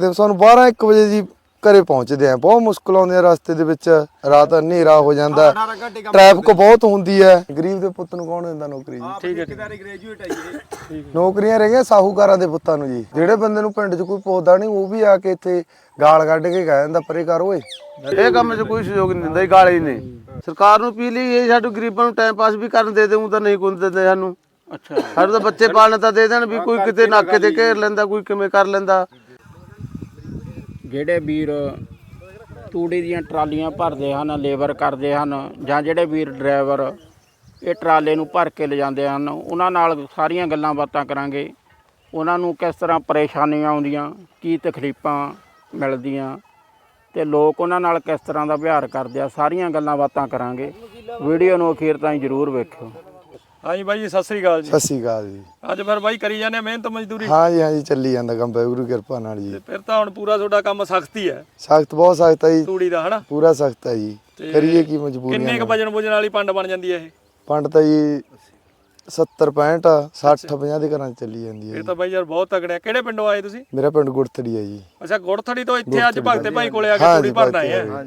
ਤੇ ਸਾਨੂੰ 12 1 ਵਜੇ ਜੀ ਘਰੇ ਪਹੁੰਚਦੇ ਆ। ਬਹੁਤ ਮੁਸ਼ਕਲ ਆਉਂਦੀ ਆ ਰਸਤੇ ਦੇ ਵਿੱਚ। ਰਾਤ ਹਨੇਰਾ ਹੋ ਜਾਂਦਾ। ਟ੍ਰੈਫਿਕ ਬਹੁਤ ਹੁੰਦੀ ਹੈ ਗਰੀਬ ਦੇ ਪੁੱਤ ਨੂੰ ਕੌਣ ਦਿੰਦਾ ਨੌਕਰੀ? ਜੀ ਠੀਕ ਹੈ ਗ੍ਰੈਜੂਏਟ ਹੈ ਜੀ ਨੌਕਰੀਆਂ ਰਹੀਆਂ ਸਾਹੂਕਾਰਾਂ ਦੇ ਪੁੱਤਾਂ ਨੂੰ ਜੀ। ਜਿਹੜੇ ਬੰਦੇ ਨੂੰ ਪਿੰਡ 'ਚ ਕੋਈ ਪੁੱਛਦਾ ਨਹੀਂ ਉਹ ਵੀ ਆ ਕੇ ਇੱਥੇ ਗਾਲ ਕੱਢ ਕੇ ਕਹਿ ਜਾਂਦਾ ਪਰੇ ਕਰ ਓਏ। ਇਹ ਕੰਮ 'ਚ ਕੋਈ ਸਹਿਯੋਗ ਨਹੀਂ ਦਿੰਦਾ ਇਹ ਗਾਲੇ ਹੀ ਨੇ ਸਰਕਾਰ ਨੂੰ ਪੀ ਲਈ ਇਹ ਸਾਡੇ ਗਰੀਬਾਂ ਨੂੰ ਟਾਈਮ ਪਾਸ ਵੀ ਕਰਨ ਦੇ ਦੇਉਂ ਤਾਂ ਨਹੀਂ ਕੋਈ ਦਿੰਦੇ ਸਾਨੂੰ। ਅੱਛਾ। ਸਾਡੇ ਤਾਂ ਬੱਚੇ ਪਾਲਣ ਤਾਂ ਦੇ ਦੇਣ ਵੀ ਕੋਈ ਕਿਤੇ ਨਾਕੇ ਤੇ ਘੇਰ ਲੈਂਦਾ ਕੋਈ ਕਿਵੇਂ ਕਰ ਲੈਂਦਾ। ਜਿਹੜੇ ਵੀਰ ਤੂੜੀ ਦੀਆਂ ਟਰਾਲੀਆਂ ਭਰਦੇ ਹਨ ਲੇਬਰ ਕਰਦੇ ਹਨ ਜਾਂ ਜਿਹੜੇ ਵੀਰ ਡਰਾਈਵਰ ਇਹ ਟਰਾਲੇ ਨੂੰ ਭਰ ਕੇ ਲਿਜਾਂਦੇ ਹਨ, ਉਹਨਾਂ ਨਾਲ ਸਾਰੀਆਂ ਗੱਲਾਂ ਬਾਤਾਂ ਕਰਾਂਗੇ। ਉਹਨਾਂ ਨੂੰ ਕਿਸ ਤਰ੍ਹਾਂ ਪਰੇਸ਼ਾਨੀਆਂ ਆਉਂਦੀਆਂ, ਕੀ ਤਕਲੀਫਾਂ ਮਿਲਦੀਆਂ ਤੇ ਲੋਕ ਉਹਨਾਂ ਨਾਲ ਕਿਸ ਤਰ੍ਹਾਂ ਦਾ ਵਿਹਾਰ ਕਰਦੇ ਆ, ਸਾਰੀਆਂ ਗੱਲਾਂ ਬਾਤਾਂ ਕਰਾਂਗੇ। ਵੀਡੀਓ ਨੂੰ ਅਖੀਰ ਤਾਈਂ ਜ਼ਰੂਰ ਵੇਖਿਓ। ਹਾਂਜੀ ਬਾਈ ਜੀ ਸਤਿ ਸ੍ਰੀ ਅਕਾਲ ਜੀ। ਸਤਿ ਸ਼੍ਰੀ ਅਕਾਲ ਜੀ। ਅੱਜ ਫਿਰ ਬਾਈ ਕਰੀ ਜਾਂਦੇ ਆ ਮਿਹਨਤ ਮਜ਼ਦੂਰੀ। ਹਾਂ ਜੀ ਹਾਂ ਜੀ ਚੱਲੀ ਜਾਂਦਾ ਕੰਮ ਵਾਹਿਗੁਰੂ ਕਿਰਪਾ ਨਾਲ ਜੀ। ਤੇ ਫਿਰ ਤਾਂ ਹੁਣ ਪੂਰਾ ਤੁਹਾਡਾ ਕੰਮ ਸਖਤੀ ਹੈ ਸਖਤ ਬਹੁਤ ਸਖਤ ਹੈ ਜੀ। ਤੂੜੀ ਦਾ ਹਨਾ? ਪੂਰਾ ਸਖਤ ਹੈ ਜੀ। ਤੇ ਕਰੀਏ ਕੀ ਮਜਬੂਰੀਆਂ ਕਿੰਨੇ ਕ। ਵਜਨ ਵਜਨ ਵਾਲੀ ਪੰਡ ਬਣ ਜਾਂਦੀ ਹੈ ਇਹ? ਪੰਡ ਤਾਂ ਜੀ 70 65 60 50 ਦੇ ਘਰਾਂ 'ਚ ਚੱਲੀ ਜਾਂਦੀ ਹੈ ਇਹ ਤਾਂ ਬਾਈ ਯਾਰ ਬਹੁਤ ਤਗੜਿਆ ਕਿਹੜੇ ਪਿੰਡੋਂ ਆਏ ਤੁਸੀਂ? ਮੇਰਾ ਪਿੰਡ ਗੁੜਤੜੀ ਹੈ ਜੀ। ਅੱਛਾ ਗੁੜਥੜੀ ਤੋਂ ਇੱਥੇ ਅੱਜ ਭਗਤੇ ਭਾਈ ਕੋਲੇ ਆ ਕੇ ਹਾਂ ਤੂੜੀ ਜੀ, ਭਰਨ ਭਗਤੇ ਆਏ ਆ।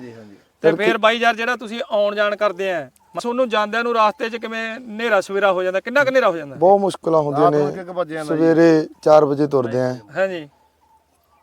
ਤੇ ਫਿਰ ਬਾਈ ਯਾਰ ਜਿਹੜਾ ਤੁਸੀਂ ਆਉਣ ਜਾਣ ਕਰਦੇ ਆ ਤੁਹਾਨੂੰ ਜਾਂਦਿਆਂ ਨੂੰ ਰਾਸਤੇ 'ਚ ਕਿਵੇਂ ਹਨੇਰਾ ਸਵੇਰਾ ਹੋ ਜਾਂਦਾ ਕਿੰਨਾ ਕੁ ਹਨੇਰਾ ਹੋ ਜਾਂਦਾ? ਬਹੁਤ ਮੁਸ਼ਕਲਾਂ ਹੁੰਦੀਆਂ ਨੇ ਸਵੇਰੇ 4 ਵਜੇ ਤੁਰਦੇ ਆ। ਹਾਂਜੀ।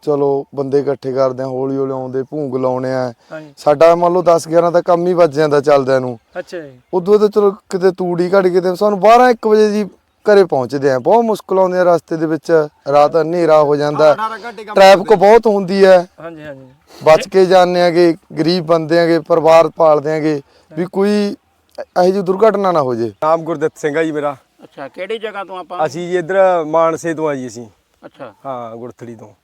ਚਲੋ ਬੰਦੇ ਇਕੱਠੇ ਕਰਦੇ ਆ ਹੌਲੀ ਹੌਲੀ ਆਉਂਦੇ ਭੂੰਗ ਲਾਉਣੇ ਆ। ਹਾਂਜੀ। ਸਾਡਾ ਮੰਨ ਲਓ 10 11 ਦਾ ਕੰਮ ਹੀ ਵੱਜ ਜਾਂਦਾ ਚੱਲਦਿਆਂ ਨੂੰ। ਅੱਛਾ ਜੀ। ਉਦੋਂ ਤਾਂ ਚਲੋ ਕਿਤੇ ਤੂੜੀ ਘੜ ਕਿਤੇ ਸਾਨੂੰ 12 1 ਵਜੇ ਜੀ ਘਰੇ ਪਹੁੰਚਦੇ ਆ। ਬਹੁਤ ਮੁਸ਼ਕਲ ਆਉਂਦੀ ਆ ਰਸਤੇ ਦੇ ਵਿੱਚ। ਰਾਤ ਹਨੇਰਾ ਹੋ ਜਾਂਦਾ। ਟ੍ਰੈਫਿਕ ਬਹੁਤ ਹੁੰਦੀ ਹੈ। ਹਾਂਜੀ ਹਾਂਜੀ। ਬਚ ਕੇ ਜਾਂਦੇ ਆਗੇ ਗਰੀਬ ਬੰਦੇ ਆਗੇ ਪਰਿਵਾਰ ਪਾਲਦੇ ਆਗੇ ਵੀ ਕੋਈ ਇਹੋ ਜਿਹੀ ਦੁਰਘਟਨਾ ਨਾ ਹੋ ਜੇ। ਨਾਮ ਗੁਰਦਿੱਤ ਸਿੰਘ ਆ ਜੀ ਮੇਰਾ। ਅੱਛਾ ਕਿਹੜੀ ਜਗ੍ਹਾ ਤੋਂ ਆਪਾਂ? ਅਸੀਂ ਜੀ ਇੱਧਰ ਮਾਨਸੇ ਤੋਂ ਆ ਜੀ ਅਸੀਂ। ਅੱਛਾ। ਹਾਂ ਗੁਰਥੜੀ ਤੋਂ।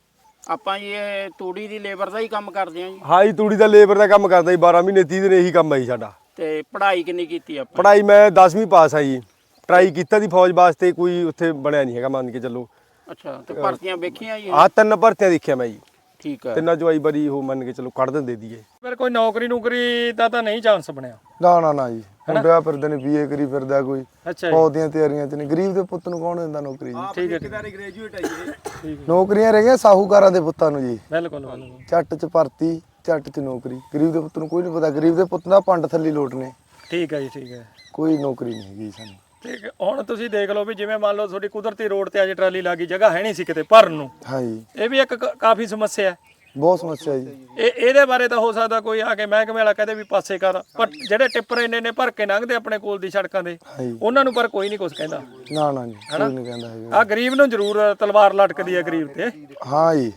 ਆਪਾਂ ਜੀ ਇਹ ਤੂੜੀ ਦੀ ਲੇਬਰ ਦਾ ਹੀ ਕੰਮ ਕਰਦੇ ਹਾਂ ਜੀ। ਹਾਂ ਜੀ ਤੂੜੀ ਦਾ ਲੇਬਰ ਦਾ ਕੰਮ ਕਰਦਾ ਜੀ 12 ਮਹੀਨੇ 30 ਦਿਨ ਇਹੀ ਕੰਮ ਆ ਜੀ ਸਾਡਾ। ਤੇ ਪੜ੍ਹਾਈ ਕਿੰਨੀ ਕੀਤੀ ਆਪਾਂ? ਪੜ੍ਹਾਈ ਮੈਂ 10ਵੀਂ ਪਾਸ ਆ ਜੀ। ਟਰਾਈ ਕੀਤਾ ਦੀ ਫੌਜ ਵਾਸਤੇ ਕੋਈ ਉੱਥੇ ਬਣਿਆ ਨਹੀਂ ਹੈਗਾ ਮੰਨ ਕੇ ਚੱਲੋ। ਅੱਛਾ ਤੇ ਭਰਤੀਆਂ ਵੇਖੀਆਂ ਜੀ? ਆਹ ਤਿੰਨ ਭਰਤੀਆਂ ਦੇਖਿਆ ਮੈਂ ਜੀ। ਠੀਕ ਹੈ ਤਿੰਨਾਂ ਚੋਂ ਆਈ ਵਾਰੀ ਉਹ ਮੰਨ ਕੇ ਚੱਲੋ ਕੱਢ ਦਿੰਦੇ ਦੀਏ। ਫਿਰ ਕੋਈ ਨੌਕਰੀ ਨੌਕਰੀ ਦਾ ਤਾਂ ਨਹੀਂ ਚਾਂਸ ਬਣਿਆ। ਨਾ ਨਾ ਨਾ ਜੀ। ਮੁੰਡਿਆ ਫਿਰਦੇ ਨੇ ਬੀਏ ਕਰੀ ਫਿਰਦਾ ਕੋਈ। ਅੱਛਾ ਜੀ। ਫੌਜ ਦੀਆਂ ਤਿਆਰੀਆਂ ਚ ਨੇ। ਗਰੀਬ ਦੇ ਪੁੱਤ ਨੂੰ ਕੌਣ ਦਿੰਦਾ ਨੌਕਰੀ ਜੀ? ਠੀਕ ਹੈ ਠੀਕ ਹੈ। ਨੌਕਰੀਆਂ ਰਹੀਆਂ ਸਾਹੂਕਾਰਾਂ ਦੇ ਪੁੱਤਾਂ ਨੂੰ ਜੀ। ਬਿਲਕੁਲ ਬਿਲਕੁਲ। ਚ ਭਰਤੀ ਝੱਟ ਚ ਨੌਕਰੀ। ਗਰੀਬ ਦੇ ਪੁੱਤ ਨੂੰ ਕੋਈ ਨਹੀਂ ਪਤਾ। ਗਰੀਬ ਦੇ ਪੁੱਤ ਦਾ ਪੰਡ ਥੱਲੀ ਲੋਟ ਨੇ ਠੀਕ ਹੈ ਜੀ ਠੀਕ ਹੈ। ਕੋਈ ਨੌਕਰੀ ਨਹੀਂ ਹੈਗੀ ਸਾਨੂੰ। ਠੀਕ ਹੈ। ਹੁਣ ਤੁਸੀਂ ਦੇਖ ਲਓ ਵੀ ਜਿਵੇਂ ਮੰਨ ਲਓ ਤੁਹਾਡੀ ਕੁਦਰਤੀ ਰੋਡ ਤੇ ਅੱਜ ਟਰਾਲੀ ਲੱਗੀ ਜਗ੍ਹਾ ਹੈ ਨਹੀਂ ਸੀ ਕਿਤੇ ਭਰਨ ਨੂੰ। ਹਾਂ ਜੀ। ਇਹ ਵੀ ਇੱਕ ਕਾਫੀ ਸਮੱਸਿਆ ਹੈ। ਬਹੁਤ ਸਮੱਸਿਆ ਜੀ। ਇਹ ਇਹਦੇ ਬਾਰੇ ਤਾਂ ਹੋ ਸਕਦਾ ਕੋਈ ਆ ਕੇ ਮਹਿਕਮੇ ਵਾਲਾ ਕਹਦੇ ਵੀ ਪਾਸੇ ਕਰ। ਪਰ ਜਿਹੜੇ ਟਿੱਪਰ ਇੰਨੇ ਨੇ ਭਰ ਕੇ ਲੰਘਦੇ ਆਪਣੇ ਕੋਲ ਦੀ ਸੜਕਾਂ ਦੇ ਉਹਨਾਂ ਨੂੰ ਪਰ ਕੋਈ ਨਹੀਂ ਕੁਝ ਕਹਿੰਦਾ। ਨਾ ਨਾ ਜੀ ਕੋਈ ਨਹੀਂ ਕਹਿੰਦਾ ਹੈਗਾ। ਆ ਗਰੀਬ ਨੂੰ ਜ਼ਰੂਰ ਤਲਵਾਰ ਲਟਕਦੀ ਹੈ ਗਰੀਬ ਤੇ। ਹਾਂ ਜੀ।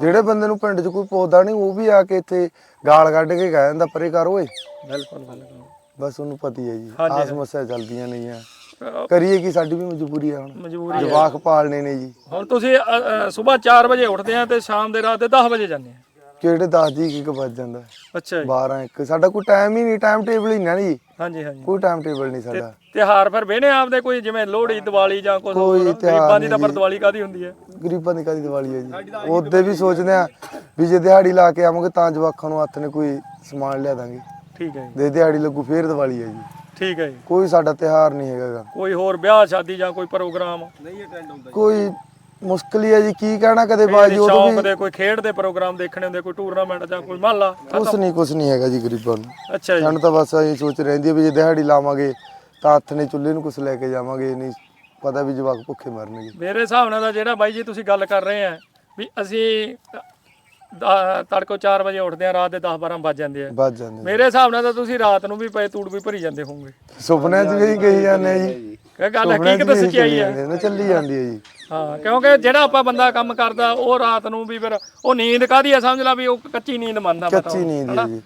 ਜਿਹੜੇ ਬੰਦੇ ਨੂੰ ਪਿੰਡ 'ਚ ਕੋਈ ਪੁੱਛਦਾ ਨਹੀਂ ਉਹ ਵੀ ਆ ਕੇ ਇੱਥੇ ਗਾਲ ਕੱਢ ਕੇ ਕਹਿ ਜਾਂਦਾ ਪਰੇ ਕਰ ਓਏ। ਬਿਲਕੁਲ ਬਿਲਕੁਲ। ਬਸ ਉਹਨੂੰ ਪਤੀ ਹੈ ਜੀ। ਆ ਸਮੱਸਿਆ ਚੱਲਦੀਆਂ ਨਹੀਂ ਆ ਕਰੀਏ ਕੀ? ਸਾਡੀ ਵੀ ਮਜਬੂਰੀ ਆ ਹੁਣ। ਮਜਬੂਰੀ ਜਵਾਕ ਪਾਲਣੇ ਨੇ ਜੀ। ਹੁਣ ਤੁਸੀਂ ਸਵੇਰ 4 ਵਜੇ ਉੱਠਦੇ ਆ ਤੇ ਸ਼ਾਮ ਦੇ ਰਾਤ ਦੇ 10 ਵਜੇ ਜਾਂਦੇ ਆ। ਕਿਹੜੇ 10 ਦੀ ਕੀ ਵੱਜ ਜਾਂਦਾ। ਅੱਛਾ ਜੀ। 12 1 ਸਾਡਾ ਕੋਈ ਟਾਈਮ ਹੀ ਨਹੀਂ ਟਾਈਮ ਟੇਬਲ ਹੀ ਨਾ ਜੀ। ਹਾਂਜੀ ਹਾਂਜੀ। ਕੋਈ ਟਾਈਮ ਟੇਬਲ ਨਹੀਂ ਸਾਡਾ। ਤਿਉਹਾਰ ਫਿਰ ਵੇਨੇ ਆਪਦੇ ਕੋਈ ਜਿਵੇਂ ਲੋਹੜੀ ਦੀਵਾਲੀ ਜਾਂ ਕੁਝ ਕੋਈ ਤਿਉਹਾਰ ਗਰੀਬਾਂ ਦੀ ਤਾਂ ਨਹੀਂ ਪਰ ਦੀਵਾਲੀ ਕਾਦੀ ਹੁੰਦੀ ਹੈ ਗਰੀਬਾਂ ਦੀ ਕਾਦੀ ਦੀਵਾਲੀ ਹੈ ਜੀ। ਉਹਦੇ ਵੀ ਸੋਚਦੇ ਆ ਵੀ ਜੇ ਦਿਹਾੜੀ ਲਾ ਕੇ ਆਵਾਂਗੇ ਤਾਂ ਜਵਾਕਾਂ ਨੂੰ ਹੱਥ ਨੇ ਕੋਈ ਸਮਾਨ ਲਿਆ ਦਾਂਗੇ। ਠੀਕ ਹੈ ਜੀ। ਦੇ ਦਿਹਾੜੀ ਲੱਗੂ ਫੇਰ ਦੀਵਾਲੀ ਹੈ ਜੀ। ਠੀਕ ਹੈ ਜੀ। ਕੋਈ ਸਾਡਾ ਤਿਉਹਾਰ ਨਹੀਂ ਹੈਗਾ ਗਾ। ਕੋਈ ਹੋਰ ਵਿਆਹ ਸ਼ਾਦੀ ਜਾਂ ਕੋਈ ਪ੍ਰੋਗਰਾਮ? ਕੋਈ ਮੁਸ਼ਕਲ ਹੀ ਹੈ ਜੀ ਕੀ ਕਹਿਣਾ ਕਦੇ ਬਾਜੀ ਉਦੋਂ ਸ਼ੌਂਕ ਵੀ ਦੇ ਕੋਈ ਖੇਡ ਦੇ ਪ੍ਰੋਗਰਾਮ ਦੇਖਣੇ ਹੁੰਦੇ ਕੋਈ ਟੂਰਨਾਮੈਂਟ ਜਾਂ ਕੋਈ ਮਹੱਲਾ ਕੁਛ ਨਹੀਂ ਕੁਛ ਨਹੀਂ ਹੈਗਾ ਜੀ ਗਰੀਬਾਂ ਨੂੰ। ਅੱਛਾ ਜੀ। ਸਾਨੂੰ ਤਾਂ ਬਸ ਇਹ ਸੋਚ ਰਹਿੰਦੀ ਹੈ ਵੀ ਜੇ ਦਿਹਾੜੀ ਲਾਵਾਂਗੇ ਤਾਂ ਹੱਥ ਨੇ ਚੁੱਲ੍ਹੇ ਨੂੰ ਕੁਛ ਲੈ ਕੇ ਜਾਵਾਂਗੇ ਨਹੀਂ ਪਤਾ ਵੀ ਜਵਾਕ ਭੁੱਖੇ ਮਰਨਗੇ। ਮੇਰੇ ਹਿਸਾਬ ਨਾਲ ਤਾਂ ਜਿਹੜਾ ਬਾਈ ਜੀ ਤੁਸੀਂ ਗੱਲ ਕਰ ਰਹੇ ਆ ਵੀ ਅਸੀਂ ਤੜਕੋ 4 ਵਜੇ ਉੱਠਦੇ ਆ ਰਾਤ ਦੇ 10 12 ਵੱਜ ਜਾਂਦੇ ਆ। ਵੱਜ ਜਾਂਦੇ ਮੇਰੇ ਹਿਸਾਬ ਨਾਲ ਤਾਂ ਤੁਸੀਂ ਰਾਤ ਨੂੰ ਵੀ ਪਏ ਤੂੜ ਵੀ ਭਰੀ ਜਾਂਦੇ ਹੋਵੋਗੇ। ਸੁਪਨਿਆਂ 'ਚ ਵੀ ਕਹੀ ਜਾਂਦੇ ਆ ਜੀ। ਇਹ ਗੱਲ ਹਕੀਕਤ ਸੱਚਾਈ ਹੈ ਨੇ, ਚੱਲੀ ਜਾਂਦੀ ਹੈ ਜੀ। ਹਾਂ ਕਿਉਂਕਿ ਜਿਹੜਾ ਆਪਾਂ ਬੰਦਾ ਕੰਮ ਕਰਦਾ ਉਹ ਰਾਤ ਨੂੰ ਵੀ ਫਿਰ ਉਹ ਨੀਂਦ ਕਾਦੀ ਆ ਸਮਝ ਲਾ ਵੀ ਉਹ ਕੱਚੀ ਨੀਂਦ ਮੰਨਦਾ ਪਤਾ ਕੱਚੀ ਨੀਂਦ ਹੈ ਜੀ।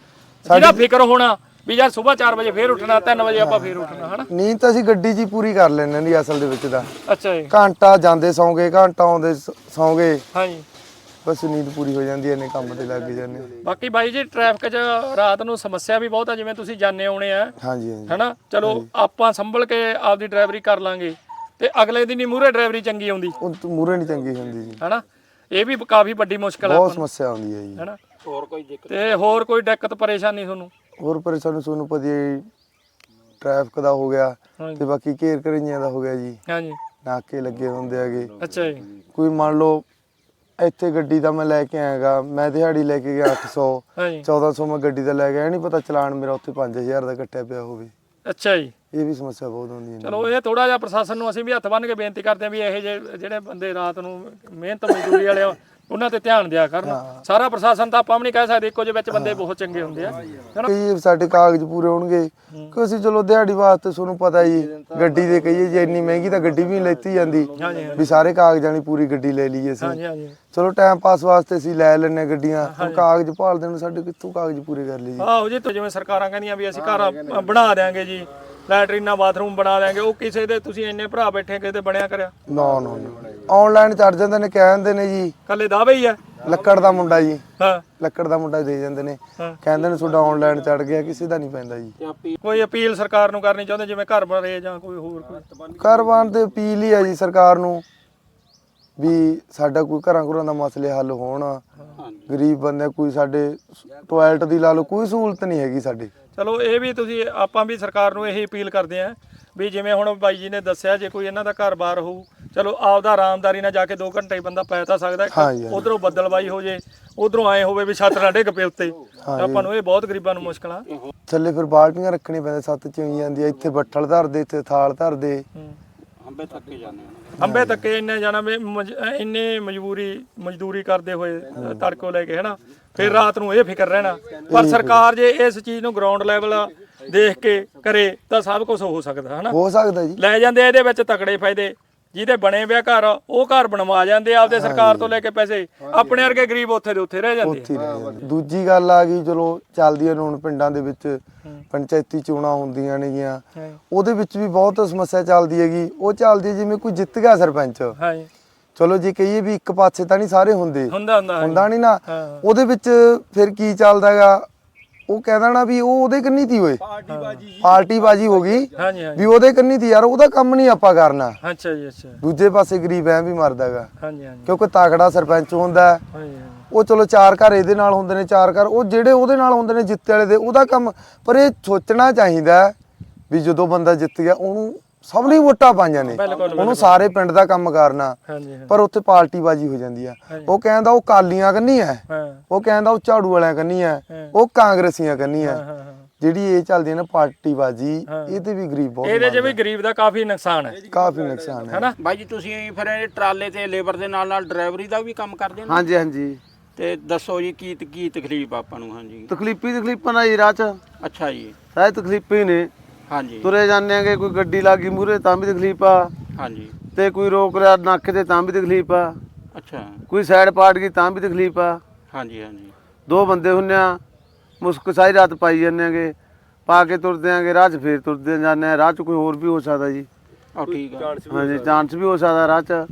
ਜਿਹਦਾ ਫਿਕਰ ਹੋਣਾ ਵੀ ਯਾਰ ਸਵੇਰ 4 ਵਜੇ ਫੇਰ ਉੱਠਣਾ 3 ਵਜੇ ਆਪਾਂ ਫੇਰ ਉੱਠਣਾ ਹਨਾ? ਨੀਂਦ ਤਾਂ ਅਸੀਂ ਗੱਡੀ 'ਚ ਹੀ ਪੂਰੀ ਕਰ ਲੈਂਦੇ ਹਾਂ ਜੀ ਅਸਲ ਦੇ ਵਿੱਚ ਤਾਂ। ਅੱਛਾ ਜੀ। ਘੰਟਾ ਜਾਂਦੇ ਸੌਂਗੇ ਘੰਟਾ ਆਉਂਦੇ ਸੌਂਗੇ। ਹਾਂਜੀ। ਬਸ ਨੀਂਦ ਪੂਰੀ ਹੋ ਜਾਂਦੀ ਹੈ ਨੇ ਕੰਮ ਤੇ ਲੱਗ ਜਾਂਦੇ ਹਾਂ। ਬਾਕੀ ਬਾਈ ਜੀ ਟ੍ਰੈਫਿਕ 'ਚ ਰਾਤ ਨੂੰ ਸਮੱਸਿਆ ਵੀ ਬਹੁਤ ਆ ਜਿਵੇਂ ਤੁਸੀਂ ਜਾਣੇ ਆਉਣੇ ਆ। ਹਾਂਜੀ ਹਾਂਜੀ। ਹਨਾ? ਚਲੋ ਆਪਾਂ ਸੰਭਲ ਕੇ ਆਪਦੀ ਡਰਾਈਵਰੀ ਕਰ ਲਾਂਗੇ। ਤੇ ਅਗਲੇ ਦਿਨ ਹੀ ਮੂਹਰੇ ਡਰਾਈਵਰੀ ਚੰਗੀ ਆਉਂਦੀ। ਉਹ ਮੂਰੇ ਨਹੀਂ ਚੰਗੀ ਹੁੰਦੀ ਜੀ। ਹਨਾ? ਇਹ ਵੀ ਕਾਫੀ ਵੱਡੀ ਮੁਸ਼ਕਲ ਆ ਬਹੁਤ ਸਮੱਸਿਆ ਆਉਂਦੀ ਹੈ ਜੀ। ਹਨਾ? ਹੋਰ ਕੋਈ ਦਿੱਕਤ? ਤੇ ਹੋਰ ਕੋਈ ਦਿੱਕਤ ਪਰੇਸ਼ਾਨੀ ਤੁਹਾਨੂੰ? ਹੋਰ ਪਰੇਸ਼ਾਨੀ ਤੁਹਾਨੂੰ ਪਤਾ ਹੀ ਹੈ ਟ੍ਰੈਫਿਕ ਦਾ ਹੋ ਗਿਆ ਹਾਂਜੀ। ਤੇ ਬਾਕੀ ਘੇਰ ਘਰੀਆਂ ਦਾ ਹੋ ਗਿਆ ਜੀ। ਹਾਂਜੀ। ਨਾਕੇ ਲੱਗੇ ਹੁੰਦੇ ਹੈਗੇ। ਅੱਛਾ ਜੀ। ਕੋਈ ਮੰਨ ਲਓ ਇੱਥੇ ਗੱਡੀ ਦਾ ਮੈਂ ਲੈ ਕੇ ਆਇਆਗਾ ਮੈਂ ਦਿਹਾੜੀ ਲੈ ਕੇ ਗਿਆ 800 ਹਾਂਜੀ। 1400 ਮੈਂ ਗੱਡੀ ਦਾ ਲੈ ਗਿਆ ਨਹੀਂ ਪਤਾ ਚਲਾਨ ਮੇਰਾ ਉੱਥੇ 5000 ਦਾ ਕੱਟਿਆ ਪਿਆ ਹੋਵੇ। ਅੱਛਾ ਜੀ। ਇਹ ਵੀ ਸਮੱਸਿਆ ਬਹੁਤ ਹੁੰਦੀ ਹੈ। ਚਲੋ ਇਹ ਥੋੜਾ ਜਿਹਾ ਪ੍ਰਸ਼ਾਸਨ ਨੂੰ ਅਸੀਂ ਵੀ ਹੱਥ ਬੰਨ੍ਹ ਕੇ ਬੇਨਤੀ ਕਰਦੇ ਹਾਂ ਵੀ ਇਹ ਜਿਹੇ ਜਿਹੜੇ ਬੰਦੇ ਰਾਤ ਨੂੰ ਮਿਹਨਤ ਮਜ਼ਦੂਰੀ ਵਾਲੇ ਆ, ਉਹਨਾਂ ਤੇ ਧਿਆਨ ਦਿਆ ਕਰਨ। ਸਾਰਾ ਪ੍ਰਸ਼ਾਸਨ ਤਾਂ ਆਪਾਂ ਵੀ ਨਹੀਂ ਕਹਿ ਸਕਦੇ ਇੱਕੋ ਜਿਹੇ ਵਿੱਚ ਬੰਦੇ ਬਹੁਤ ਚੰਗੇ ਹੁੰਦੇ ਆ। ਕਈ ਸਾਡੇ ਕਾਗਜ਼ ਪੂਰੇ ਹੋਣਗੇ। ਕਿ ਅਸੀਂ ਚਲੋ ਦਿਹਾੜੀ ਵਾਸਤੇ ਤੁਹਾਨੂੰ ਪਤਾ ਜੀ ਗੱਡੀ ਦੇ ਕਹੀਏ ਜੇ ਇੰਨੀ ਮਹਿੰਗੀ ਤਾਂ ਗੱਡੀ ਵੀ ਨਹੀਂ ਲੈਤੀ ਜਾਂਦੀ। ਵੀ ਸਾਰੇ ਕਾਗਜ਼ਾਂ ਦੀ ਪੂਰੀ ਗੱਡੀ ਲੈ ਲਈਏ ਅਸੀਂ। ਹਾਂਜੀ ਹਾਂਜੀ ਚਲੋ ਟਾਈਮ ਪਾਸ ਵਾਸਤੇ ਅਸੀਂ ਲੈ ਲੈਣੇ ਗੱਡੀਆਂ। ਹੁਣ ਕਾਗਜ਼ ਭਾਲਦੇ ਨੂੰ ਸਾਡੇ ਕਿੱਥੋਂ ਕਾਗਜ਼ ਪੂਰੇ ਕਰ ਲਈ ਜੀ ਆਹੋ ਜੀ ਜਿਵੇਂ ਸਰਕਾਰਾਂ ਕਹਿੰਦੀਆਂ ਵੀ ਅਸੀਂ ਘਰ ਬਣਾ ਦਿਆਂਗੇ ਜੀ। ਲੈਟਰੀਨਾਂ ਬਾਥਰੂਮ ਬਣਾ ਦਿਆਂਗੇ। ਉਹ ਕਿਸੇ ਦੇ ਤੁਸੀਂ ਇੰਨੇ ਭਰਾ ਬੈਠੇ ਕਿਸੇ ਦੇ ਬਣਿਆ ਕਰਿਆ। ਨਾ ਨਾ। ਆਨਲਾਈਨ ਚੜ ਜਾਂਦੇ ਨੇ ਕਹਿ ਦਿੰਦੇ ਨੇ ਜੀ। ਕੱਲੇ ਦਾਅਵੇ ਹੀ? ਆ ਲੱਕੜ ਦਾ ਮੁੰਡਾ ਜੀ। ਹਾਂ। ਲੱਕੜ ਦਾ ਮੁੰਡਾ ਦੇ ਜਾਂਦੇ ਨੇ। ਹਾਂ। ਕਹਿੰਦੇ ਨੇ ਤੁਹਾਡਾ ਆਨਲਾਈਨ ਚੜ ਗਿਆ ਕਿਸੇ ਦਾ ਨਹੀਂ ਪੈਂਦਾ ਜੀ। ਕੋਈ ਅਪੀਲ ਸਰਕਾਰ ਨੂੰ ਕਰਨੀ ਚਾਹੁੰਦੇ ਜਿਵੇਂ ਘਰ ਬਣੇ ਜਾਂ ਕੋਈ ਹੋਰ ਕੋਈ? ਕਾਰਵਾਨ ਤੇ ਅਪੀਲ ਹੀ ਹੈ ਜੀ ਸਰਕਾਰ ਨੂੰ ਵੀ ਸਾਡਾ ਕੋਈ ਘਰਾਂ ਘੁਰਾਂ ਦਾ ਮਸਲੇ ਹੱਲ ਹੋਣ। ਗਰੀਬ ਬੰਦੇ ਕੋਈ ਸਾਡੇ ਟਾਇਲਟ ਦੀ ਲਾ ਲਓ ਕੋਈ ਸਹੂਲਤ ਨਹੀਂ ਹੈਗੀ ਸਾਡੇ। ਚਲੋ ਇਹ ਵੀ ਤੁਸੀਂ ਆਪਾਂ ਵੀ ਸਰਕਾਰ ਨੂੰ ਇਹੀ ਅਪੀਲ ਕਰਦੇ ਆਂ ਵੀ ਜਿਵੇਂ ਹੁਣ ਬਾਈ ਜੀ ਨੇ ਦੱਸਿਆ ਜੇ ਕੋਈ ਇਹਨਾਂ ਦਾ ਘਰ-ਬਾਰ ਹੋਊ ਚਲੋ ਆਪਦਾ ਆਰਾਮਦਾਰੀ ਨਾਲ ਜਾ ਕੇ 2 ਘੰਟੇ ਹੀ ਬੰਦਾ ਪੈ ਤਾਂ ਸਕਦਾ। ਹਾਂਜੀ, ਹਾਂਜੀ। ਉਧਰੋਂ ਬੱਦਲਬਾਈ ਹੋ ਜੇ ਉਧਰੋਂ ਆਏ ਹੋਵੇ ਵੀ ਛੱਤ ਨਾ ਡਿੱਗ ਪਏ ਉੱਤੇ। ਆਪਾਂ ਨੂੰ ਇਹ ਬਹੁਤ ਗਰੀਬਾਂ ਨੂੰ ਮੁਸ਼ਕਲਾਂ ਥੱਲੇ ਫਿਰ ਬਾਲਟੀਆਂ ਰੱਖਣੀਆਂ ਪੈਂਦੀਆਂ ਸੱਤ ਚੋਈ ਜਾਂਦੀ ਆ ਇੱਥੇ ਬੱਠਲ ਧਰਦੇ ਇੱਥੇ ਥਾਲ ਧਰਦੇ। ਅੰਬੇ ਥੱਕੇ ਜਾਂਦੇ ਹਨ ਅੰਬੇ ਤੱਕੇ ਇੰਨੇ ਜਾਣਾ ਵੀ ਮਜ- ਇੰਨੇ ਮਜਬੂਰੀ ਮਜ਼ਦੂਰੀ ਕਰਦੇ ਹੋਏ ਤੜਕੋ ਲੈ ਕੇ ਹਨਾ? ਫਿਰ ਰਾਤ ਨੂੰ ਇਹ ਫਿਕਰ ਰਹਿਣਾ। ਪਰ ਸਰਕਾਰ ਜੇ ਇਸ ਚੀਜ਼ ਨੂੰ ਗਰਾਊਂਡ ਲੈਵਲ ਦੇਖ ਕੇ ਕਰੇ ਤਾਂ ਸਭ ਕੁਝ ਹੋ ਸਕਦਾ ਹਨਾ? ਹੋ ਸਕਦਾ ਜੀ। ਲੈ ਜਾਂਦੇ ਆ ਇਹਦੇ ਵਿੱਚ ਤਕੜੇ ਫਾਇਦੇ। ਜਿਹਦੇ ਬਣੇ ਵਿਆ ਘਰ ਉਹ ਘਰ ਬਣਵਾ ਜਾਂਦੇ ਆ ਆਪਦੇ ਸਰਕਾਰ ਤੋਂ ਲੈ ਕੇ ਪੈਸੇ। ਆਪਣੇ ਵਰਗੇ ਗਰੀਬ ਉੱਥੇ ਦੇ ਉੱਥੇ ਰਹਿ ਜਾਂਦੇ ਉੱਥੇ ਹੀ ਰਹਿ ਜਾਂਦੇ ਦੂਜੀ ਗੱਲ ਆ ਗਈ ਚਲੋ ਚੱਲਦੀਆਂ ਨੇ ਹੁਣ ਪਿੰਡਾਂ ਦੇ ਵਿੱਚ ਪੰਚਾਇਤੀ ਚੋਣਾਂ ਹੁੰਦੀਆਂ ਨੇਗੀਆਂ। ਹਾਂ। ਉਹਦੇ ਵਿੱਚ ਵੀ ਬਹੁਤ ਸਮੱਸਿਆ ਚੱਲਦੀ ਹੈਗੀ। ਉਹ ਚੱਲਦੀ ਹੈ ਜਿਵੇਂ ਕੋਈ ਜਿੱਤ ਗਿਆ ਸਰਪੰਚ। ਹਾਂ। ਚਲੋ ਜੇ ਕਹੀਏ ਵੀ ਇੱਕ ਪਾਸੇ ਤਾਂ ਨਹੀਂ ਸਾਰੇ ਹੁੰਦੇ। ਹੁੰਦਾ ਹੁੰਦਾ। ਹੁੰਦਾ ਨਹੀਂ ਨਾ। ਹਾਂ। ਉਹਦੇ ਵਿੱਚ ਫਿਰ ਕੀ ਚੱਲਦਾ ਹੈਗਾ? ਉਹ ਕਹਿੰਦਾ ਨਾ ਵੀ ਉਹ ਉਹਦੇ ਕੰਨੀ ਤੀ ਓਏ। ਪਾਰਟੀ ਬਾਜੀ ਹੋ ਗਈ। ਹਾਂਜੀ ਹਾਂਜੀ। ਵੀ ਉਹਦੇ ਕੰਨੀ ਤੀ ਯਾਰ ਉਹਦਾ ਕੰਮ ਨਹੀਂ ਆਪਾਂ ਕਰਨਾ। ਅੱਛਾ ਜੀ ਅੱਛਾ। ਦੂਜੇ ਪਾਸੇ ਗਰੀਬ ਐ ਵੀ ਮਰਦਾ ਹੈਗਾ ਹਾਂਜੀ ਹਾਂਜੀ। ਕਿਉਂਕਿ ਤਾਕੜਾ ਸਰਪੰਚ ਹੁੰਦਾ। ਹੈ, ਹਾਂਜੀ ਹਾਂਜੀ। ਉਹ ਚਲੋ ਚਾਰ ਘਰ ਇਹਦੇ ਨਾਲ ਹੁੰਦੇ ਨੇ ਚਾਰ ਘਰ ਉਹ ਜਿਹੜੇ ਉਹਦੇ ਨਾਲ ਹੁੰਦੇ ਨੇ ਜਿੱਤੇ ਵਾਲੇ ਦੇ ਉਹਦਾ ਕੰਮ ਪਰ ਇਹ ਸੋਚਣਾ ਚਾਹੀਦਾ ਵੀ ਜਦੋਂ ਬੰਦਾ ਜਿੱਤ ਗਿਆ ਉਹਨੂੰ ਸਭ ਨੇ ਵੋਟਾਂ ਪਾਈਆਂ ਨੇ। ਉਹਨੂੰ ਸਾਰੇ ਪਿੰਡ ਦਾ ਕੰਮ ਕਰਨਾ। ਪਰ ਉੱਥੇ ਪਾਰਟੀ ਬਾਜੀ ਹੋ ਜਾਂਦੀ ਆ। ਉਹ ਕਹਿੰਦਾ ਉਹ ਕਾਲੀਆਂ ਕੰਨੀ ਹਾਂ। ਉਹ ਕਹਿੰਦਾ ਉਹ ਝਾੜੂ ਵਾਲਿਆਂ ਕੰਨੀ ਹਾਂ। ਉਹ ਕਾਂਗਰਸੀਆਂ ਕੰਨੀ ਹਾਂ। ਜਿਹੜੀ ਇਹ ਚੱਲਦੀ ਹੈ ਨਾ ਪਾਰਟੀ ਬਾਜੀ ਇਹਦੇ ਵੀ ਗਰੀਬ ਬਹੁਤ ਇਹਦੇ 'ਚ ਵੀ ਗਰੀਬ ਦਾ ਕਾਫੀ ਨੁਕਸਾਨ ਹੈ ਕਾਫੀ ਨੁਕਸਾਨ ਹੈ ਹੈਨਾ? ਬਾਈ ਜੀ ਤੁਸੀਂ ਫਿਰ ਇਹ ਟਰਾਲੇ ਤੇ ਲੇਬਰ ਦੇ ਨਾਲ ਨਾਲ ਡਰਾਈਵਰੀ ਦਾ ਵੀ ਕੰਮ ਕਰਦੇ ਹੋ ਨਾ? ਹਾਂਜੀ ਹਾਂਜੀ। ਤੇ ਦੱਸੋ ਜੀ ਕੀ ਕੀ ਤਕਲੀਫ ਆਪਾਂ ਨੂੰ? ਹਾਂਜੀ। ਤਕਲੀਫੀ ਤਕਲੀਫਾਂ ਨਾ ਜੀ ਰਾਹ ਚ। ਅੱਛਾ ਜੀ। ਸਾਰੇ ਤਕਲੀਫਾਂ ਨੇ। ਹਾਂਜੀ। ਤੁਰੇ ਜਾਂਦੇ ਆਂਗੇ ਕੋਈ ਗੱਡੀ ਲੱਗੀ ਮੂਰੇ ਤਾਂ ਵੀ ਤਕਲੀਫ ਆ। ਹਾਂਜੀ। ਤੇ ਕੋਈ ਰੋਕ ਲਿਆ ਨਾਕੇ ਤੇ ਤਾਂ ਵੀ ਤਕਲੀਫ ਆ। ਅੱਛਾ। ਕੋਈ ਸਾਈਡ ਪਾੜ ਗਈ ਤਾਂ ਵੀ ਤਕਲੀਫ ਆ। ਹਾਂਜੀ ਹਾਂਜੀ। ਦੋ ਬੰਦੇ ਹੁੰਨੇ ਆ ਮੁਸਕ ਸਾਰੀ ਰਾਤ ਪਾਈ ਜਾਂਦੇ ਆਂਗੇ। ਪਾ ਕੇ ਤੁਰਦੇ ਆਂਗੇ ਰਾਹ 'ਚ ਫੇਰ ਤੁਰਦੇ ਜਾਂਦੇ ਆ। ਰਾਹ 'ਚ ਕੋਈ ਹੋਰ ਵੀ ਹੋ ਸਕਦਾ ਜੀ। ਉਹ ਠੀਕ ਆ। ਹਾਂਜੀ ਚਾਂਸ ਵੀ ਹੋ ਸਕਦਾ ਰਾਹ 'ਚ।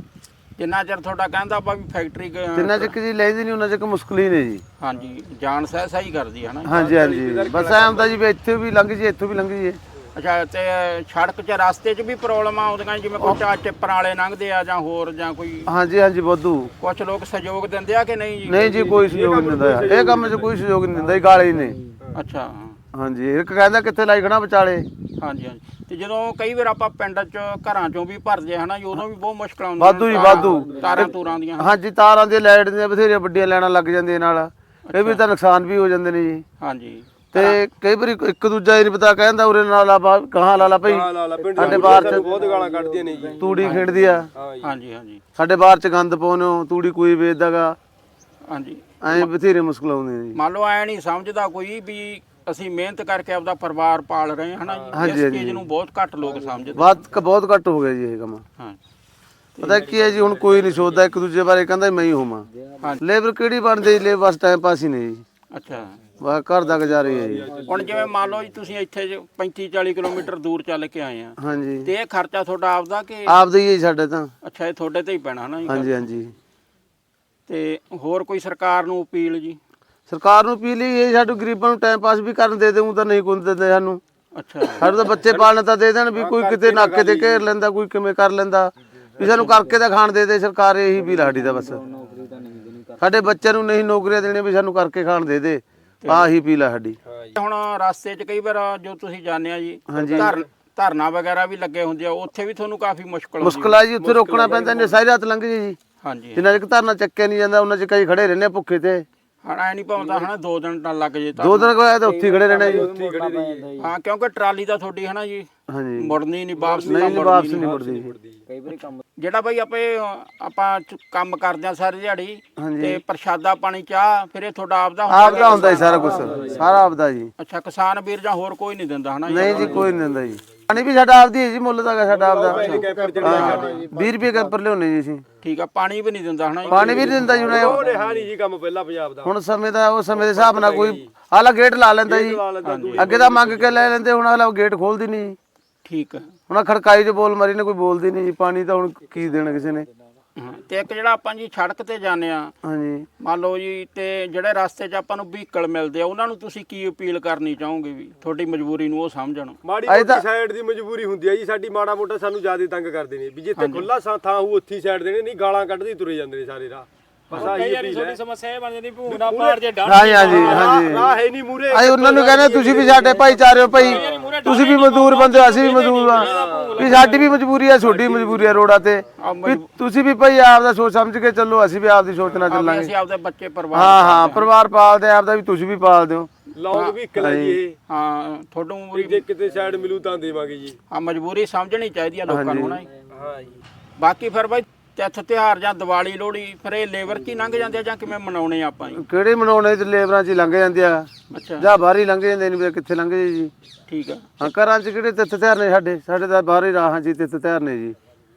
ਜਿੰਨਾ ਚਿਰ ਤੁਹਾਡਾ ਕਹਿੰਦਾ ਆਪਾਂ ਵੀ ਫੈਕਟਰੀ ਜਿੰਨਾ ਚਿਰ ਜੀ ਲੈਂਦੀ ਨਹੀਂ ਉਹਨਾਂ ਚਿਰ ਮੁਸ਼ਕਲ ਹੀ ਨੇ ਜੀ। ਹਾਂਜੀ ਜਾਨ ਸਹਿ ਸਹੀ ਕਰਦੀ ਹੈ ਨਾ। ਹਾਂਜੀ ਹਾਂਜੀ। ਬਸ ਐਂ ਹੁੰਦਾ ਜੀ ਵੀ ਇੱਥੇ ਵੀ ਲੰਘ ਜੀ ਇੱਥੋਂ ਵੀ ਲੰਘ ਜੀ ਅੱਛਾ ਤੇ ਸੜਕ 'ਚ ਰਸਤੇ 'ਚ ਵੀ ਪ੍ਰੋਬਲਮ ਆਉਂਦੀਆਂ ਜਿਵੇਂ ਕੋਈ ਚਿੱਪਰਾਂ ਵਾਲੇ ਲੰਘਦੇ ਆ ਜਾਂ ਹੋਰ ਜਾਂ ਕੋਈ ਹਾਂਜੀ ਹਾਂਜੀ ਵਾਧੂ। ਕੁਝ ਲੋਕ ਸਹਿਯੋਗ ਦਿੰਦੇ ਆ ਕਿ ਨਹੀਂ ਜੀ? ਨਹੀਂ ਜੀ ਕੋਈ ਸਹਿਯੋਗ ਨਹੀਂ ਦਿੰਦਾ ਯਾਰ। ਇਹ ਕੰਮ 'ਚ ਕੋਈ ਸਹਿਯੋਗ ਨਹੀਂ ਦਿੰਦਾ ਇਹ ਗਾਲੇ ਹੀ ਨੇ। ਅੱਛਾ। ਹਾਂਜੀ ਇੱਕ ਕਹਿੰਦਾ ਕਿੱਥੇ ਲਾਈ ਖੜਾ ਵਿਚਾਲੇ। ਹਾਂਜੀ ਹਾਂਜੀ। ਤੇ ਜਦੋਂ ਕਈ ਵਾਰ ਆਪਾਂ ਪਿੰਡ 'ਚ ਘਰਾਂ 'ਚੋਂ ਵੀ ਭਰਦੇ ਆ ਹਨਾ ਜੀ, ਉਦੋਂ ਵੀ ਬਹੁਤ ਮੁਸ਼ਕਲਾਂ ਆਉਂਦੀਆਂ ਵਾਧੂ ਜੀ, ਵਾਧੂ। ਤਾਰਾਂ ਤੂਰਾਂ ਦੀਆਂ। ਹਾਂਜੀ ਤਾਰਾਂ ਦੀਆਂ ਲਾਈਟ ਦੀਆਂ ਬਥੇਰੀਆਂ ਵੱਡੀਆਂ ਲੈਣਾ ਲੱਗ ਜਾਂਦੀਆਂ ਨਾਲ। ਇਹ ਵੀ ਤਾਂ ਨੁਕਸਾਨ ਵੀ ਹੋ ਜਾਂਦੇ ਨੇ ਜੀ। ਹਾਂਜੀ। ਤੇ ਕਈ ਵਾਰੀ ਇੱਕ ਦੂਜਾ ਹੀ ਨਹੀਂ ਪਤਾ ਕਹਿੰਦਾ ਉਰੇ ਨਾਲ ਲਾ ਬਾ ਕਹਾਂ ਲਾ ਲਾ ਭਾਈ। ਸਾਡੇ ਬਾਹਰ ਚ ਬਹੁਤ ਗਾਲਾਂ ਕੱਢਦੀਆਂ ਨੇ ਜੀ। ਤੂੜੀ ਖੇਡਦੀ ਆ। ਹਾਂਜੀ ਹਾਂਜੀ। ਸਾਡੇ ਬਾਹਰ ਚ ਗੰਦ ਪਾਉਨੇ ਹੋ ਤੂੜੀ ਕੋਈ ਵੇਚਦਾਗਾ। ਹਾਂਜੀ। ਐਂ ਬਥੇਰੇ ਮੁਸ਼ਕਲ ਆਉਂਦੇ ਨੇ ਜੀ। ਮੰਨ ਲਓ ਐ ਨਹੀਂ ਸਮਝਦਾ ਕੋਈ ਵੀ ਅਸੀਂ ਮਿਹਨਤ ਕਰਕੇ ਆਪਦਾ ਪਰਿਵਾਰ ਪਾਲ ਰਹੇ ਹਾਂ ਹਨਾ ਜੀ? ਇਸ ਹਾਂਜੀ। ਚੀਜ਼ ਨੂੰ ਬਹੁਤ ਘੱਟ ਲੋਕ ਸਮਝਦੇ ਬਾਤ ਕ ਬਹੁਤ ਘੱਟ ਹੋ ਗਿਆ ਜੀ ਇਹ ਕੰਮ। ਹਾਂ। ਪਤਾ ਕੀ ਹੈ ਜੀ ਹੁਣ ਕੋਈ ਨਹੀਂ ਸੋਚਦਾ ਇੱਕ ਦੂਜੇ ਬਾਰੇ ਕਹਿੰਦਾ ਮੈਂ ਹੀ ਹੋਵਾਂ। ਹਾਂਜੀ। ਲੇਬਰ ਕਿਹੜੀ ਬਣਦੀ ਜੀ? ਲੇਬਰ ਬਸ ਟਾਈਮ ਪਾਸ ਹੀ ਨਹੀਂ ਜੀ। ਅੱਛਾ। ਬਸ ਘਰ ਦਾ ਗੁਜ਼ਾਰਾ ਹੀ ਹੈ ਜੀ। ਹੁਣ ਜਿਵੇਂ ਮੰਨ ਲਓ ਜੀ ਤੁਸੀਂ ਇੱਥੇ 35 40 ਕਿਲੋਮੀਟਰ ਦੂਰ ਚੱਲ ਕੇ ਆਏ ਆ ਹਾਂਜੀ। ਤੇ ਇਹ ਖਰਚਾ ਤੁਹਾਡਾ ਆਪਦਾ ਕਿ ਆਪਦਾ ਹੀ ਹੈ ਜੀ ਸਾਡੇ ਤਾਂ। ਅੱਛਾ ਇਹ ਤੁਹਾਡੇ ਤੇ ਹੀ ਪੈਣਾ ਹਨਾ ਜੀ ਹਾਂਜੀ ਹਾਂਜੀ। ਤੇ ਹੋਰ ਕੋਈ ਸਰਕਾਰ ਨੂੰ ਅਪੀਲ ਜੀ? ਸਰਕਾਰ ਨੂੰ ਅਪੀਲ ਹੀ ਇਹ ਸਾਡੇ ਗਰੀਬਾਂ ਨੂੰ ਟਾਈਮ ਪਾਸ ਵੀ ਕਰਨ ਦੇ ਦੇਉਂ ਤਾਂ ਨਹੀਂ ਕੋਈ ਦਿੰਦੇ ਸਾਨੂੰ। ਅੱਛਾ। ਸਾਡੇ ਤਾਂ ਬੱਚੇ ਪਾਲਣ ਤਾਂ ਦੇ ਦੇਣ ਵੀ ਕੋਈ ਕਿਤੇ ਨਾਕੇ ਤੇ ਘੇਰ ਲੈਂਦਾ ਕੋਈ ਕਿਵੇਂ ਕਰ ਲੈਂਦਾ। ਵੀ ਸਾਨੂੰ ਕਰਕੇ ਤਾਂ ਖਾਣ ਦੇ ਦੇ ਸਰਕਾਰ ਇਹੀ ਵੀ ਲਾੜੀ ਦਾ ਬਸ। ਸਾਡੇ ਬੱਚਿਆਂ ਨੂੰ ਨਹੀਂ ਨੌਕਰੀਆਂ ਦੇਣੀਆਂ ਵੀ ਸਾਨੂੰ ਕਰਕੇ ਖਾਣ ਦੇ ਦੇ। ਆਹੀ ਪੀਲਾ ਸਾਡੀ। ਹੁਣ ਰਸਤੇ 'ਚ ਕਈ ਵਾਰ ਜੋ ਤੁਸੀਂ ਜਾਣਿਆ ਜੀ। ਧਰਨ- ਧਰਨਾ ਵਗੈਰਾ ਵੀ ਲੱਗੇ ਹੁੰਦੇ ਆ ਉੱਥੇ ਵੀ ਤੁਹਾਨੂੰ ਕਾਫੀ ਮੁਸ਼ਕਲ ਮੁਸ਼ਕਲ ਆ ਜੀ ਉੱਥੇ ਰੋਕਣਾ ਪੈਂਦਾ ਨੇ ਸਾਰੀ ਰਾਤ ਲੰਘ ਜੇ ਜੀ। ਹਾਂਜੀ। ਜਿੰਨਾ ਚਿਰ ਧਰਨਾ ਚੱਕਿਆ ਨਹੀਂ ਜਾਂਦਾ ਉਹਨਾਂ ਚ ਕਈ ਖੜੇ ਰਹਿੰਦੇ ਭੁੱਖੇ ਤੇ। ਹਾਂ ਐ ਨਹੀਂ ਪਾਉਂਦਾ ਹਨਾ ਦੋ ਦਿਨ ਤਾਂ ਲੱਗ ਜੇ ਤਾਂ। ਦੋ ਦਿਨ ਕੋਇਆ ਤਾਂ ਉੱਥੇ ਹੀ ਖੜੇ ਰਹਿਣਾ ਜੀ। ਹਾਂ ਕਿਉਂਕਿ ਟਰਾਲੀ ਤਾਂ ਤੁਹਾਡੀ ਹਨਾ ਜੀ ਹਾਂਜੀ। ਮੁੜਨੀ ਨਹੀਂ ਵਾਪਸ ਨਹੀਂ ਨਹੀਂ ਵਾਪਸ। ਨਹੀਂ ਮੁੜਦੀ ਜਿਹੜਾ ਬਈ ਆਪੇ ਆਪਾਂ ਕੰਮ ਕਰਦੇ ਆ ਸਾਰੀ ਦਿਹਾੜੀ। ਤੇ ਪ੍ਰਸ਼ਾਦਾ ਪਾਣੀ ਚਾਹ ਫਿਰ ਇਹ ਤੁਹਾਡਾ ਆਪਦਾ ਆਪ ਦਾ ਹੁੰਦਾ ਜੀ ਸਾਰਾ ਕੁਝ ਸਾਰਾ ਆਪ ਦਾ ਜੀ। ਅੱਛਾ ਕਿਸਾਨ ਵੀਰ ਜਾਂ ਹੋਰ ਕੋਈ ਨਹੀਂ ਦਿੰਦਾ ਹਨਾ? ਨਹੀਂ ਜੀ ਕੋਈ ਨਹੀਂ ਦਿੰਦਾ ਜੀ। ਪਾਣੀ ਵੀ ਸਾਡਾ ਆਪਦੀ ਹੈ ਜੀ ਮੁੱਲ ਦਾ ਹੈਗਾ ਸਾਡਾ ਆਪਦਾ। ਹਾਂ 20 ਰੁਪਏ ਕੈਂਪਰ ਲਿਆਉਣੇ ਜੀ ਅਸੀਂ। ਠੀਕ ਆ ਪਾਣੀ ਵੀ ਨਹੀਂ ਦਿੰਦਾ ਹਨਾ ਜੀ? ਪਾਣੀ ਵੀ ਨਹੀਂ ਦਿੰਦਾ ਜੀ ਹੁਣ ਇਹ। ਉਹ ਰਿਹਾ ਨਹੀਂ ਜੀ ਕੰਮ ਪਹਿਲਾਂ ਪੰਜਾਬ ਦਾ। ਹੁਣ ਸਮੇਂ ਦਾ ਉਹ ਸਮੇਂ ਦੇ ਹਿਸਾਬ ਨਾਲ ਕੋਈ ਆਲਾ ਗੇਟ ਲਾ ਲੈਂਦਾ ਜੀ। ਅੱਗੇ ਤਾਂ ਮੰਗ ਕੇ ਲੈ ਲੈਂਦੇ ਹੁਣ ਆਲਾ ਗੇਟ ਖੋਲਦੀ ਨਹੀਂ ਜੀ। ਠੀਕ ਆ। ਹੁਣ ਆਹ ਖੜਕਾਈ 'ਚ ਬੋਲ ਮਾਰੀ ਨੇ ਕੋਈ ਬੋਲਦੀ ਨਹੀਂ ਜੀ। ਪਾਣੀ ਤਾਂ ਹੁਣ ਕੀ ਦੇਣਾ ਕਿਸੇ ਨੇ। ਤੇ ਇੱਕ ਜਿਹੜਾ ਆਪਾਂ ਜੀ ਸੜਕ ਤੇ ਜਾਂਦੇ ਆ ਹਾਂਜੀ। ਮੰਨ ਲਓ ਜੀ ਤੇ ਜਿਹੜੇ ਰਸਤੇ 'ਚ ਆਪਾਂ ਨੂੰ ਵਹੀਕਲ ਮਿਲਦੇ ਆ ਉਹਨਾਂ ਨੂੰ ਤੁਸੀਂ ਕੀ ਅਪੀਲ ਕਰਨੀ ਚਾਹੋਗੇ ਵੀ? ਤੁਹਾਡੀ ਮਜਬੂਰੀ ਨੂੰ ਉਹ ਸਮਝਣ। ਮਾੜੀ ਮੋਟੀ ਸਾਈਡ ਦੀ ਮਜਬੂਰੀ ਹੁੰਦੀ ਹੈ ਜੀ ਸਾਡੀ ਮਾੜਾ ਮੋਟਾ ਸਾਨੂੰ ਜ਼ਿਆਦਾ ਤੰਗ ਕਰਦੇ ਨੇ ਵੀ ਜਿੱਥੇ ਖੁੱਲਾ ਥਾਂ ਹੋਊ ਉੱਥੇ ਸਾਈਡ ਦੇਣੇ ਨਹੀਂ ਗਾਲਾਂ ਕੱਢਦੇ ਤੁਰੇ ਜਾਂਦੇ ਨੇ ਸਾਰੇ ਰਾਹ। ਬਸ ਆਹੀ ਅਪੀਲ ਹੈ। ਸਮੱਸਿਆ ਇਹ ਬਣ ਜਾਂਦੀ ਭੂਨਾ ਪਾਰ ਜੇ ਹਾਂਜੀ ਹਾਂਜੀ ਹਾਂਜੀ। ਰਾਹ ਹੈ ਨਹੀਂ ਮੂਰੇ ਅਸੀਂ ਉਹਨਾਂ ਨੂੰ ਕਹਿੰਦੇ ਤੁਸੀਂ ਵੀ ਸਾਡੇ ਭਾਈਚਾਰੇ ਹੋ ਭਾਈ। ਤੁਸੀਂ ਵੀ ਮਜ਼ਦੂਰ ਬੰਦੇ ਹੋ ਅਸੀਂ ਵੀ ਮਜ਼ਦੂਰ ਆ ਵੀ ਸਾਡੀ ਵੀ ਮਜਬੂਰੀ ਆ ਛੋਟੀ ਮਜਬੂਰੀ ਆ ਰੋਡਾਂ ਤੇ। ਵੀ ਤੁਸੀਂ ਵੀ ਭਾਈ ਆਪ ਦਾ ਸੋਚ ਸਮਝ ਕੇ ਚੱਲੋ ਅਸੀਂ ਵੀ ਆਪ ਦੀ ਸੋਚ ਨਾਲ ਚੱਲਾਂਗੇ। ਅਸੀਂ ਆਪਦੇ ਬੱਚੇ ਪਰਿਵਾਰ ਹਾਂ ਹਾਂ ਪਰਿਵਾਰ ਪਾਲਦੇ ਆਪ ਦਾ ਵੀ ਤੁਸੀਂ ਵੀ ਪਾਲਦੇ ਹੋ। ਲੌਂਗ ਵੀ ਜੀ। ਇਹ ਹਾਂ ਤੁਹਾਨੂੰ ਵੀ ਜੇ ਕਿਤੇ ਸਾਈਡ ਮਿਲੂ ਤਾਂ ਦੇਵਾਂਗੇ ਜੀ। ਆ ਮਜਬੂਰੀ ਸਮਝਣੀ ਚਾਹੀਦੀ ਆ ਲੋਕਾਂ ਨੂੰ ਨਾ। ਹਾਂ ਜੀ। ਬਾਕੀ ਫਿਰ ਬਾਈ ਤਿੱਥ ਤਿਉਹਾਰ ਜਾਂ ਦੀਵਾਲੀ ਲੋਹੜੀ ਫਿਰ ਇਹ ਲੇਬਰ 'ਚ ਹੀ ਲੰਘ ਜਾਂਦੇ ਆ ਜਾਂ ਕਿਵੇਂ ਮਨਾਉਣੇ ਆ ਆਪਾਂ ਜੀ? ਕਿਹੜੇ ਮਨਾਉਣੇ ਤੇ ਲੇਬਰਾਂ 'ਚ ਹੀ ਲੰਘ ਜਾਂਦੇ ਆ। ਅੱਛਾ। ਜਾਂ ਬਾਹਰ ਹੀ ਲੰਘ ਜਾਂਦੇ ਨੇ ਵੀ ਕਿੱਥੇ ਲੰਘ ਜੇ ਜੀ। ਠੀਕ ਆ। ਹਾਂ ਘਰਾਂ 'ਚ ਕਿਹੜੇ ਤਿੱਥ ਤਿਉਹਾਰ ਨੇ ਸਾਡੇ? ਸਾਡੇ ਤਾਂ ਬਾਹਰ ਹੀ ਰਾਹਾਂ 'ਚ ਹੀ ਤਿੱਥ ਤਿਉਹਾਰ ਨੇ ਜੀ।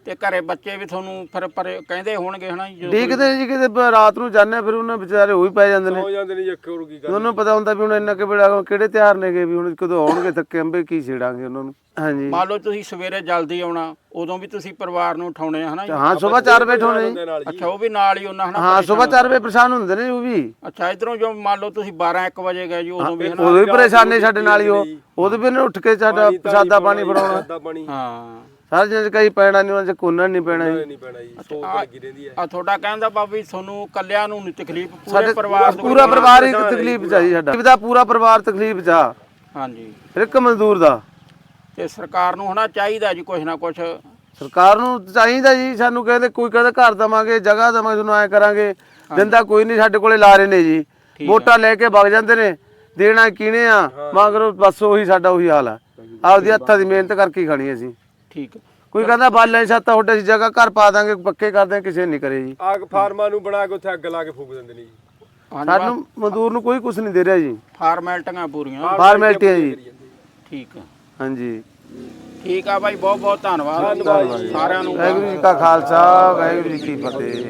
ਤੇ ਘਰੇ ਬੱਚੇ ਵੀ ਤੁਹਾਨੂੰ ਫਿਰ ਪਰ ਕਹਿੰਦੇ ਹੋਣਗੇ ਹਨਾ ਜੀ ਜਦੋਂ ਦੇਖਦੇ ਨੇ ਜੀ ਕਿਤੇ ਬ- ਰਾਤ ਨੂੰ ਜਾਂਦੇ ਆ, ਫਿਰ ਉਹਨਾਂ ਵਿਚਾਰੇ ਹੋ ਹੀ ਪੈ ਜਾਂਦੇ ਨੇ। ਹੋ ਜਾਂਦੇ ਨੇ ਜੱਕੇ ਹੋਰ ਕੀ ਕਰ ਉਹਨੂੰ ਪਤਾ ਹੁੰਦਾ ਵੀ ਹੁਣ ਇੰਨਾ ਕਿ ਵੇਲਾ ਕਿਹੜੇ ਤਿਉਹਾਰ ਨੇਗੇ ਵੀ ਹੁਣ ਕਦੋਂ ਆਉਣਗੇ ਥੱਕੇ ਅੰਬੇ ਕੀ ਛੇੜਾਂਗੇ ਉਹਨਾਂ ਨੂੰ। ਹਾਂਜੀ। ਮੰਨ ਲਓ ਤੁਸੀਂ ਸਵੇਰੇ ਜਲਦੀ ਆਉਣਾ ਉਦੋਂ ਵੀ ਤੁਸੀਂ ਪਰਿਵਾਰ ਨੂੰ ਉਠਾਉਣੇ ਆ ਹਨਾ ਜੀ। ਹਾਂ ਸਵੇਰ 4 ਵਜੇ ਠੋਣੇ ਜੀ। ਨਾਲ ਜੀ ਅੱਛਾ ਉਹ ਵੀ ਨਾਲ ਹੀ ਉਹਨਾਂ ਹਨਾ ਹਾਂ ਸਵੇਰ 4 ਵਜੇ ਪਰੇਸ਼ਾਨ ਹੁੰਦੇ ਨੇ ਉਹ ਵੀ। ਅੱਛਾ ਇਧਰੋਂ ਜੋ ਮੰਨ ਲਓ ਤੁਸੀਂ 12 1 ਵਜੇ ਗਏ ਜੀ ਉਦੋਂ ਵੀ ਹਨਾ। ਉਦੋਂ ਵੀ ਪਰੇਸ਼ਾਨ ਨੇ ਸਾਡੇ ਨਾਲ ਹੀ ਉਹ। ਉਦੋਂ ਵੀ ਉਹਨੇ ਉੱਠ ਕੇ ਸਾਡਾ ਪ੍ਰਸਾਦਾ ਪਾਣੀ ਫੜਾਉਣਾ ਸਾਦਾ ਪਾਣੀ। ਹਾਂ। ਸਾਰੇ ਜਿਹੇ ਕਈ ਪੈਣਾ ਨਹੀਂ ਉਹਨਾਂ ਚ ਕੋਨਣ ਨਹੀਂ ਪੈਣਾ ਜੀ। ਨਹੀਂ ਪੈਣਾ ਜੀ ਸੋਚ ਲੱਗੀ ਰਹਿੰਦੀ ਹੈ। ਆ ਤੁਹਾਡਾ ਕਹਿੰਦਾ ਬਾਬੀ ਤੁਹਾਨੂੰ ਕੱਲਿਆਂ ਨੂੰ ਨਹੀਂ ਤਕਲੀਫ ਪੂਰੇ ਪਰਿਵਾਰ ਨੂੰ ਪੂਰਾ ਪਰਿਵਾਰ ਹੀ ਤਕਲੀਫ ਚ ਆ ਜੀ ਸਾਡਾ। ਦਾ ਪੂਰਾ ਪਰਿਵਾਰ ਤਕਲੀਫ ਚ ਆ। ਹਾਂਜੀ। ਹਰ ਇੱਕ ਮਜ਼ਦੂਰ ਦਾ। ਤੇ ਸਰਕਾਰ ਨੂੰ ਹੋਣਾ ਚਾਹੀਦਾ ਜੀ ਕੁਝ ਨਾ ਕੁਝ ਸਰਕਾਰ ਨੂੰ ਚਾਹੀਦਾ ਜੀ ਸਾਨੂੰ ਕਹਿੰਦੇ ਕੋਈ ਕਹਿੰਦਾ ਘਰ ਦਵਾਂਗੇ ਜਗ੍ਹਾ ਦਵਾਂਗੇ ਤੁਹਾਨੂੰ ਐ ਕਰਾਂਗੇ। ਦਿੰਦਾ ਕੋਈ ਨਹੀਂ ਸਾਡੇ ਕੋਲੇ ਲਾ ਰਹੇ ਨੇ ਜੀ। ਵੋਟਾਂ ਲੈ ਕੇ ਵਗ ਜਾਂਦੇ ਨੇ ਦੇਣਾ ਕਿਹਨੇ ਆ। ਮਗਰ ਬਸ ਉਹੀ ਸਾਡਾ ਉਹੀ ਹਾਲ ਆ। ਆਪਦੀ ਹੱਥਾਂ ਦੀ ਮਿਹਨਤ ਕਰਕੇ ਹੀ ਖਾਣੀ ਅਸੀਂ। ਠੀਕ ਹੈ। ਕੋਈ ਕਹਿੰਦਾ ਬਾਲੇ ਛੱਤ ਤੁਹਾਡੇ ਅਸੀਂ ਜਗ੍ਹਾ ਘਰ ਪਾ ਦਾਂਗੇ ਪੱਕੇ ਕਰ ਦਾਂਗੇ ਕਿਸੇ ਨਹੀਂ ਕਰੇ ਜੀ। ਆਗ ਫਾਰਮਾਂ ਨੂੰ ਬਣਾ ਕੇ ਉੱਥੇ ਅੱਗ ਲਾ ਕੇ ਫੂਕ ਦਿੰਦੇ ਨੇ ਜੀ। ਸਾਨੂੰ ਮਜ਼ਦੂਰ ਨੂੰ ਕੋਈ ਕੁਝ ਨਹੀਂ ਦੇ ਰਿਹਾ ਜੀ। ਫਾਰਮੈਲਟੀਆਂ ਪੂਰੀਆਂ। ਫਾਰਮੈਲਿਟੀਆਂ ਜੀ। ਠੀਕ ਹੈ। ਹਾਂਜੀ। ਠੀਕ ਆ ਬਾਈ ਬਹੁਤ ਬਹੁਤ ਧੰਨਵਾਦ ਸਾਰਿਆਂ ਨੂੰ। ਵਾਹਿਗੁਰੂ ਜੀ ਕਾ ਖਾਲਸਾ ਵਾਹਿਗੁਰੂ ਜੀ ਕੀ ਫਤਿਹ।